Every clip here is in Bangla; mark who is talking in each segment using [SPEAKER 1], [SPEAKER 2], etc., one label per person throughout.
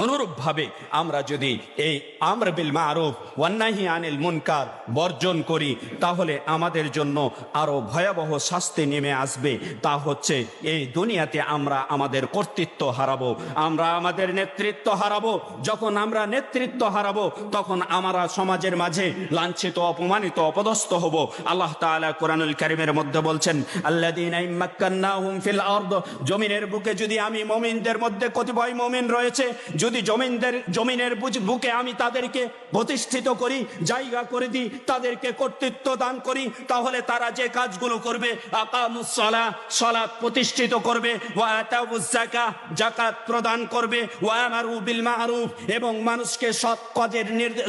[SPEAKER 1] অনুরূপভাবে আমরা যদি এই আমর বিল মারুফ, ওয়ান্নাহি আনিল মুনকার বর্জন করি, তাহলে আমাদের জন্য আরও ভয়াবহ শাস্তি নেমে আসবে। তা হচ্ছে এই দুনিয়াতে আমরা আমাদের কর্তৃত্ব হারাবো। আমরা আমাদের নেতৃত্ব হারাবো। যখন আমরা নেতৃত্ব হারাবো, তখন আমরা সমাজের মাঝে লাঞ্ছিত, অপমানিত, অপদস্থ হব। আল্লাহ তাআলা কোরআনুল কারিমের মধ্যে বলছেন ইম্মাক্কান্নাহুম ফিল আরদ। জমিনের বুকে যদি আমি মুমিনদের মধ্যে কতিপয় মুমিন রয়েছে যদি জমিনদের, জমিনের বুকে আমি তাদেরকে প্রতিষ্ঠিত করি, জায়গা করে দিই, তাদেরকে কর্তৃত্ব দান করি, তাহলে তারা যে কাজগুলো করবে, আকামুস সালাহ সালাত প্রতিষ্ঠিত করবে, ওয়া আতাউজ যাকাত যাকাত প্রদান করবে, ওয়া আমারু বিল মারুফ, এবং মানুষকে সৎ কাজের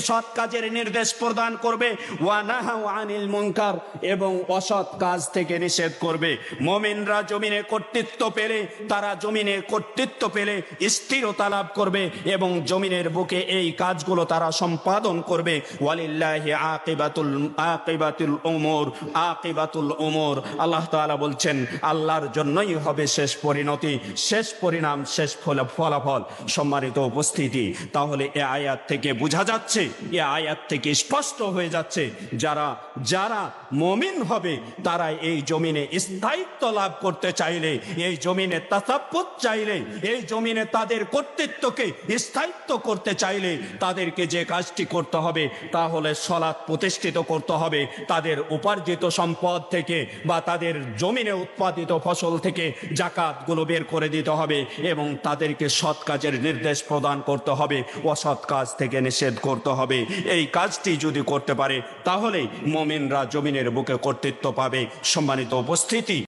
[SPEAKER 1] সৎ কাজের নির্দেশ প্রদান করবে, ওয়া নাহাউ আনিল মুনকার, এবং অসৎ কাজ থেকে নিষেধ করবে। মুমিনরা জমিনে কর্তৃত্ব পেলে, তারা জমিনে কর্তৃত্ব পেলে স্থিরতা লাভ করবে। এবং জমিনের বুকে এই কাজগুলো তারা সম্পাদন করবে। ওয়ালিল্লাহি আকিবাতুল আকিবাতুল উমুর আকিবাতুল উমুর। আল্লাহ তাআলা বলছেন, আল্লাহর জন্যই হবে শেষ পরিণতি, শেষ পরিণাম, শেষ ফলাফল। সম্মানিত উপস্থিতি, তাহলে এ আয়াত থেকে বোঝা যাচ্ছে, এ আয়াত থেকে স্পষ্ট হয়ে যাচ্ছে, যারা যারা মমিন হবে তারা এই জমিনে স্থায়িত্ব লাভ করতে চাইলে, এই জমিনে তাসাব্বুত চাইলে, এই জমিনে তাদের কর্তৃত্বকে স্থায়িত্ব করতে চাইলে তাদেরকে যে কাজটি করতে হবে তা হলে সলাৎ প্রতিষ্ঠিত করতে হবে। তাদের উপার্জিত সম্পদ থেকে বা তাদের জমিনে উৎপাদিত ফসল থেকে জাকাতগুলো বের করে দিতে হবে এবং তাদেরকে সৎ কাজের নির্দেশ প্রদান করতে হবে, অসৎ কাজ থেকে নিষেধ করতে হবে। এই কাজটি যদি করতে পারে তাহলে মমিনরা জমিনের বুকে কর্তৃত্ব পাবে। সম্মানিত উপস্থিতি।